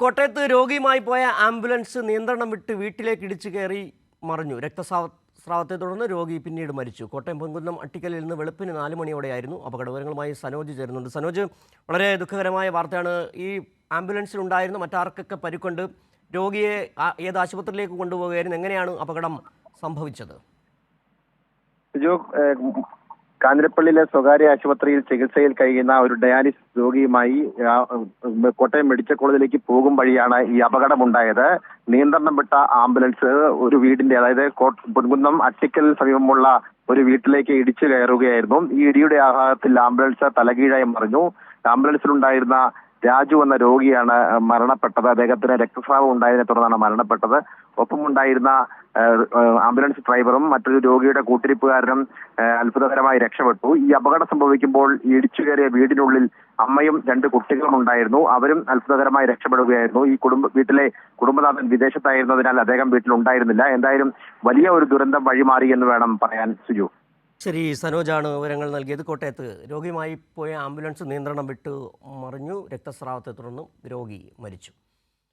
കോട്ടയത്ത് രോഗിയുമായി പോയ ആംബുലൻസ് നിയന്ത്രണം വിട്ട് വീട്ടിലേക്ക് ഇടിച്ചു കയറി മറിഞ്ഞു. രക്തസ്രാവ സ്രാവത്തെ തുടർന്ന് രോഗി പിന്നീട് മരിച്ചു. കോട്ടയം പൊൻകുന്നം അട്ടിക്കലിൽ നിന്ന് വെളുപ്പിന് നാല് മണിയോടെയായിരുന്നു അപകട വിവരങ്ങളുമായി സനോജ് ചേരുന്നുണ്ട്. സനോജ് വളരെ ദുഃഖകരമായ വാർത്തയാണ് ഈ ആംബുലൻസിലുണ്ടായിരുന്ന മറ്റാർക്കൊക്കെ പരിക്കൊണ്ട്. രോഗിയെ ഏത് ആശുപത്രിയിലേക്ക് കൊണ്ടുപോകുകയായിരുന്നു എങ്ങനെയാണ് അപകടം സംഭവിച്ചത്? കാഞ്ഞിരപ്പള്ളിയിലെ സ്വകാര്യ ആശുപത്രിയിൽ ചികിത്സയിൽ കഴിയുന്ന ഒരു ഡയാലിസിസ് രോഗിയുമായി കോട്ടയം മെഡിക്കൽ കോളേജിലേക്ക് പോകും വഴിയാണ് ഈ അപകടമുണ്ടായത്. നിയന്ത്രണം വിട്ട ആംബുലൻസ് ഒരു വീടിന്റെ അതായത് പൊൻകുന്നം അട്ടിക്കൽ സമീപമുള്ള ഒരു വീട്ടിലേക്ക് ഇടിച്ചു കയറുകയായിരുന്നു. ഈ ഇടിയുടെ ആഘാതത്തിൽ ആംബുലൻസ് തലകീഴായി മറിഞ്ഞു. ആംബുലൻസിലുണ്ടായിരുന്ന രാജു എന്ന രോഗിയാണ് മരണപ്പെട്ടത്. അദ്ദേഹത്തിന് രക്തസ്രാവം ഉണ്ടായതിനെ തുടർന്നാണ് മരണപ്പെട്ടത്. ഒപ്പമുണ്ടായിരുന്ന ആംബുലൻസ് ഡ്രൈവറും മറ്റൊരു രോഗിയുടെ കൂട്ടിരിപ്പുകാരനും അത്ഭുതകരമായി രക്ഷപ്പെട്ടു. ഈ അപകടം സംഭവിക്കുമ്പോൾ ഇടിച്ചു കയറിയ വീടിനുള്ളിൽ അമ്മയും രണ്ട് കുട്ടികളും ഉണ്ടായിരുന്നു. അവരും അത്ഭുതകരമായി രക്ഷപ്പെടുകയായിരുന്നു. ഈ കുടുംബ വീട്ടിലെ കുടുംബനാഥൻ വിദേശത്തായിരുന്നതിനാൽ അദ്ദേഹം വീട്ടിലുണ്ടായിരുന്നില്ല. എന്തായാലും വലിയ ഒരു ദുരന്തം വഴിമാറി എന്ന് വേണം പറയാൻ സുജു. ശരി സനോജാണ് വിവരങ്ങൾ നൽകിയത്. കോട്ടയത്ത് രോഗിയുമായി പോയ ആംബുലൻസ് നിയന്ത്രണം വിട്ട് മറിഞ്ഞു. രക്തസ്രാവത്തെ തുടർന്ന് രോഗി മരിച്ചു.